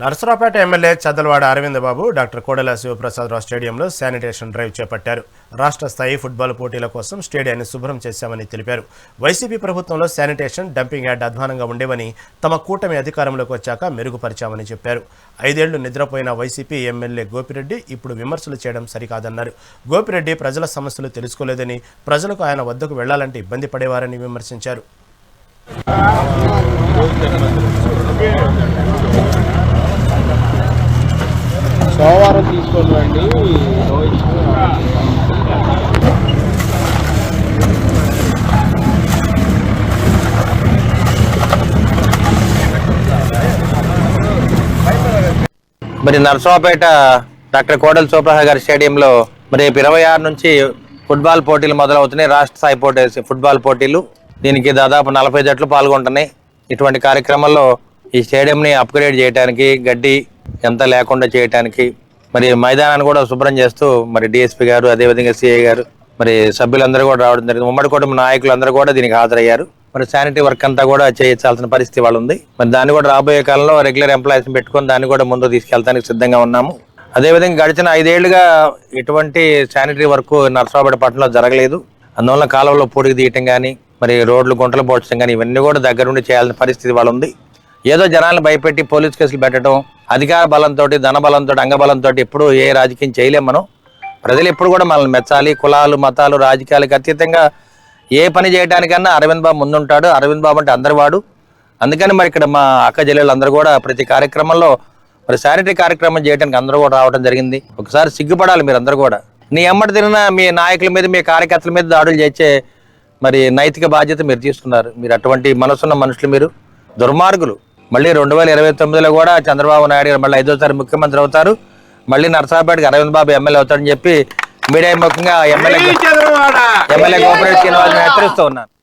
Narasaraopet MLA Chadalavada Aravind Babu doctor Kodela Sivaprasadarao స్టేడియంలో sanitation drive చేపట్టారు. రాష్ట్ర స్థాయి ఫుట్బాల్ పోటీల కోసం స్టేడియాన్ని శుభ్రం చేశామని తెలిపారు. వైసీపీ ప్రభుత్వంలో శానిటేషన్ డంపింగ్ యార్డ్ అధ్వానంగా ఉండేవని తమ కూటమి అధికారంలోకి వచ్చాక మెరుగుపరిచామని చెప్పారు. ఐదేళ్ళు నిద్రపోయిన వైసీపీ ఎమ్మెల్యే గోపిరెడ్డి ఇప్పుడు విమర్శలు చేయడం సరికాదన్నారు. గోపిరెడ్డి ప్రజల సమస్యలు తెలుసుకోలేదని ప్రజలకు ఆయన వద్దకు వెళ్ళాలంటే ఇబ్బంది పడేవారని విమర్శించారు. సోమవారం తీసుకొని రండి రోహిత్ మరి నరసరావుపేట డాక్టర్ కోడెల సుప్రసాద్ గారి స్టేడియంలో మరి రేపు ఇరవై ఆరు నుంచి ఫుట్బాల్ పోటీలు మొదలవుతున్నాయి. రాష్ట్ర స్థాయి పోటీ ఫుట్బాల్ పోటీలు దీనికి దాదాపు నలభై జట్లు పాల్గొంటున్నాయి. ఇటువంటి కార్యక్రమాల్లో ఈ స్టేడియంని అప్గ్రేడ్ చేయడానికి గడ్డి ఎంత లేకుండా చేయటానికి మరి మైదానాన్ని కూడా శుభ్రం చేస్తూ మరి డిఎస్పీ గారు అదేవిధంగా సిఐ గారు మరి సభ్యులందరూ కూడా రావడం జరిగింది. ఉమ్మడి కుటుంబ నాయకులందరూ కూడా దీనికి హాజరయ్యారు. మరి శానిటరీ వర్క్ అంతా కూడా చేయించాల్సిన పరిస్థితి వాళ్ళు ఉంది మరి దాన్ని కూడా రాబోయే కాలంలో రెగ్యులర్ ఎంప్లాయీస్ పెట్టుకొని దాన్ని కూడా ముందు తీసుకెళ్తానికి సిద్ధంగా ఉన్నాము. అదేవిధంగా గడిచిన ఐదేళ్ళుగా ఎటువంటి శానిటరీ వర్క్ నర్సరావుపేట పట్టణంలో జరగలేదు. అందువల్ల కాలువలో పొడికి తీయటం కానీ మరి రోడ్లు గుంటలు పోడ్చడం కానీ ఇవన్నీ కూడా దగ్గరుండి చేయాల్సిన పరిస్థితి వాళ్ళు ఉంది ఏదో జనాలను భయపెట్టి పోలీస్ కేసులు పెట్టడం అధికార బలంతో ధనబలంతో అంగబలంతో ఎప్పుడు ఏ రాజకీయం చేయలేం మనం. ప్రజలు ఎప్పుడు కూడా మనల్ని మెచ్చాలి. కులాలు మతాలు రాజకీయాలకు అతీతంగా ఏ పని చేయడానికన్నా అరవింద్ బాబు ముందుంటాడు. అరవింద్ బాబు అంటే అందరి వాడు. అందుకని మరి ఇక్కడ మా అక్క జల్లెలు అందరూ కూడా ప్రతి కార్యక్రమంలో మరి శానిటరీ కార్యక్రమం చేయడానికి అందరూ కూడా రావడం జరిగింది. ఒకసారి సిగ్గుపడాలి మీరు అందరూ కూడా. నీ ఎమ్మటి తిరిగిన మీ నాయకుల మీద మీ కార్యకర్తల మీద దాడులు చేసే మరి నైతిక బాధ్యత మీరు తీసుకున్నారు. మీరు అటువంటి మనసున్న మనుషులు మీరు. దుర్మార్గులు. మళ్ళీ రెండు వేల ఇరవై తొమ్మిదిలో కూడా చంద్రబాబు నాయుడు గారు మళ్ళీ ఐదోసారి ముఖ్యమంత్రి అవుతారు. మళ్ళీ నరసరావుపేటకి అరవింద్ బాబు ఎమ్మెల్యే అవుతారని చెప్పి మీడియా ముఖ్యంగా ఎమ్మెల్యే ఎమ్మెల్యే కోఆపరేట్ శ్రీనివాస్ హెచ్చరిస్తూ ఉన్నాను